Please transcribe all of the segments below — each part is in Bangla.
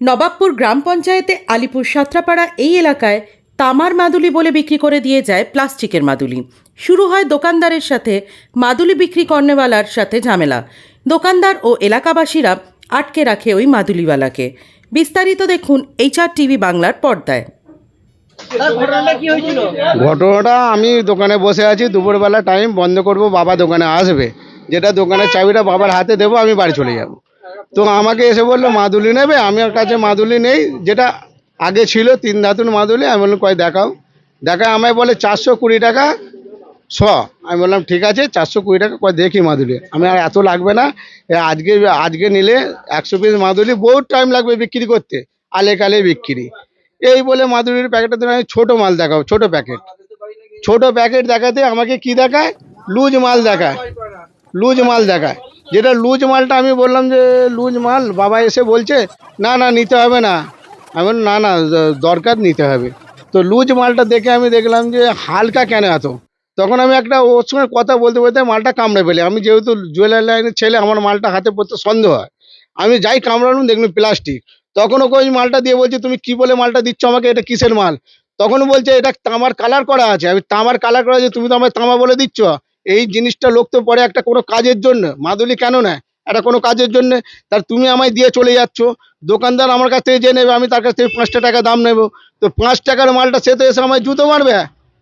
নবাবপুর গ্রাম পঞ্চায়েতে আলিপুর সাত্রাপাড়া এই এলাকায় তামার মাদুলি বলে বিক্রি করে দিয়ে যায় প্লাস্টিকের মাদুলি। শুরু হয় দোকানদারের সাথে মাদুলি বিক্রি কর্নেওয়ালার সাথে ঝামেলা। দোকানদার ও এলাকাবাসীরা আটকে রাখে ওই মাদুলিওয়ালাকে। বিস্তারিত দেখুন এইচআর টিভি বাংলার পর্দায়। ঘটনাটা আমি দোকানে বসে আছি দুপুরবেলা টাইম বন্ধ করব বাবা দোকানে আসবে। যেটা দোকানের চাবিটা বাবার হাতে দেবো আমি বাড়ি চলে যাব। তো আমাকে এসে বলল, মাদুলি নেবে? আমার কাছে মাদুলি নেই, যেটা আগে ছিল, তিন ধাতুর মাদুলি। আমি বললাম, কয়, দেখাও। দেখায় আমায় বলে, চারশো কুড়ি টাকা, শ। আমি বললাম, ঠিক আছে, চারশো কুড়ি টাকা, কয়, দেখি মাদুলি। আমি আর এত লাগবে না আজকে আজকে নিলে একশো পিস মাদুলি, বহুত টাইম লাগবে বিক্রি করতে, আলে কালে বিক্রি। এই বলে মাদুরির প্যাকেটটা দিলে আমি ছোটো মাল দেখাও, ছোটো প্যাকেট। ছোট প্যাকেট দেখাতে আমাকে কি দেখায়? লুজ মাল দেখায়। লুজ মাল দেখায়। যেটা লুজ মালটা আমি বললাম যে লুজ মাল, বাবা এসে বলছে, না না, নিতে হবে না। আমি না না দরকার নিতে হবে। তো লুজ মালটা দেখে আমি দেখলাম যে হালকা কেন এত? তখন আমি একটা ওর সঙ্গে কথা বলতে বলতে মালটা কামড়ে ফেলি। আমি যেহেতু জুয়েলারি লাইনের ছেলে, আমার মালটা হাতে পড়তে সন্দেহ হয়। আমি যাই কামড়ালাম, দেখলাম প্লাস্টিক। তখন ওকে ওই মালটা দিয়ে বলছে, তুমি কি বলে মালটা দিচ্ছ আমাকে? এটা কিসের মাল? তখন বলছে, এটা তামার কালার করা আছে। আমি তামার কালার করা আছে, তুমি তো আমায় তামা বলে দিচ্ছ? এই জিনিসটা লোক তো পরে একটা কোনো কাজের জন্য, মাদুলি কেন নেয়? এটা কোনো কাজের জন্য তার তুমি আমায় দিয়ে চলে যাচ্ছ। দোকানদার আমার কাছ থেকে যে নেবে, আমি তার কাছ থেকে পাঁচটা টাকা দাম নেব। তো পাঁচ টাকার মালটা সে তো এসে আমায় জুতো মারবে?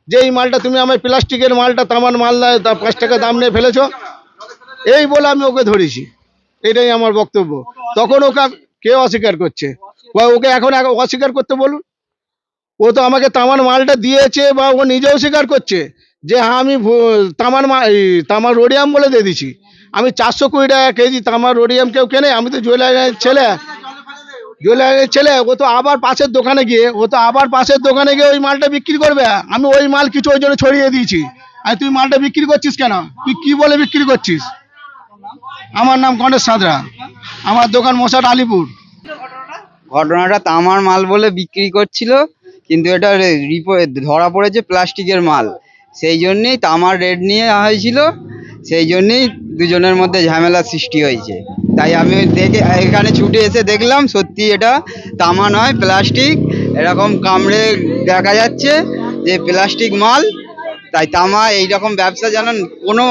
যে এই মালটা তুমি আমায় প্লাস্টিকের মালটা, তামার মাল তা পাঁচ টাকা দাম নিয়ে ফেলেছ? এই বলে আমি ওকে ধরেছি। এটাই আমার বক্তব্য। তখন ওকে কে অস্বীকার করছে? ওকে এখন অস্বীকার করতে বলুন? ও তো আমাকে তামার মালটা দিয়েছে বা ও নিজেও স্বীকার করছে। যে হ্যাঁ আমি তামার তামার রোডিয়াম বলে দিয়ে দিছি আমি চারশো কুড়ি টাকা কেজি তামার রোডিয়াম কেউ কেনে, আমি তো জুয়েলারির ছেলে। জুয়েলারির ছেলে, ও তো আবার পাশের দোকানে গিয়ে, ও তো আবার পাশের দোকানে গিয়ে ওই মালটা বিক্রি করবে। আমি ওই মাল কিছু ওই জন্য ছড়িয়ে দিয়েছি। আর তুই মালটা বিক্রি করছিস কেন? তুই কি বলে বিক্রি করছিস? আমার নাম গণেশ সাঁতরা। আমার দোকান মশাট আলিপুর। ঘটনাটা তামার মাল বলে বিক্রি করছিল, কিন্তু এটা ধরা পড়েছে প্লাস্টিকের মাল। সেই জন্যেই তামার রেট নিয়ে হয়েছিল, সেই জন্যেই দুজনের মধ্যে ঝামেলা সৃষ্টি হয়েছে। তাই আমি দেখে, এখানে ছুটে এসে দেখলাম সত্যি এটা তামা নয়, প্লাস্টিক। এরকম কামড়ে দেখা যাচ্ছে যে প্লাস্টিক মাল, তাই তামা এইরকম ব্যবসা যেন কোনো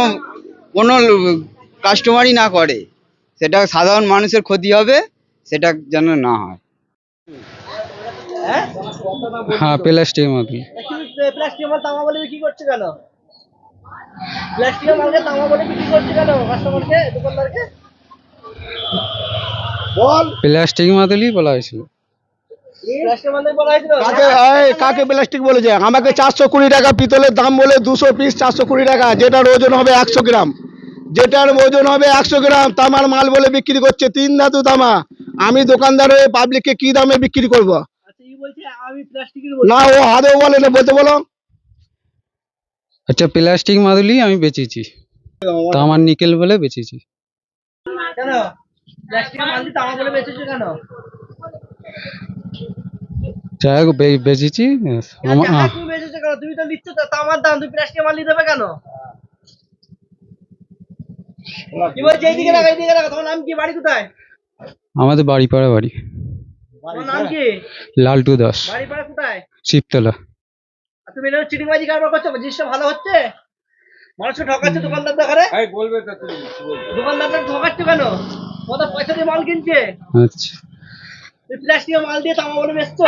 কোনো কাস্টমারই না করে। সেটা সাধারণ মানুষের ক্ষতি হবে, সেটা যেন না হয়। হ্যাঁ প্লাস্টিক মাদুলি প্লাস্টিকের মাল তামা বলে বিক্রি করছে কেন? প্লাস্টিকের মালকে তামা বলে বিক্রি করছে কেন কাস্টমারকে দোকানদারকে? বল। প্লাস্টিক মাদুলি বলা হয়েছিল। প্লাস্টিকের মাল বলা হয়েছিল? কাকে কাকে প্লাস্টিক বলেছে আমাকে চারশো কুড়ি টাকা পিতলের দাম বলে দুশো পিস চারশো কুড়ি টাকা যেটার ওজন হবে একশো গ্রাম। যেটার ওজন হবে একশো গ্রাম তামার মাল বলে বিক্রি করছে তিন ধাতু তামা। আমি দোকানদার হয়ে পাবলিককে কি দামে বিক্রি করব আচ্ছা ই বলছে আমি প্লাস্টিকের না ও হাতেও বলে না বলতে বলো। আচ্ছা প্লাস্টিক মাদুলি আমি বেচেছি। তামার নিকেল বলে বেচেছি। কেন? প্লাস্টিকের মাল দিয়ে তামা বলে বেচেছো কেন? যাই হোক বে- বেচেছি আমার- আচ্ছা, আহ, তুমি কেন? তুমি তো নিচ্ছ তো তামার দাম তুমি প্লাস্টিকের মাল দেবে কেন? কি বলছে রাখো এইদিকে রাখো তোমার নাম কি বাড়ি কোথায়? আমাদের বাড়ি পাড়া বাড়ি। তোমার লালটু দাস। শিবতলা। আর তুমি চিটিংবাজি কারবার করছ? জিনিসটা ভালো হচ্ছে? মানুষকে ঠকাচ্ছে দোকানদার দেখারে? দোকানদারটা ঠকাচ্ছে কেন? কত পয়সা দিয়ে মাল কিনছে? আচ্ছা। প্লাস্টিকের মাল দিয়ে তামা বলে বেচছো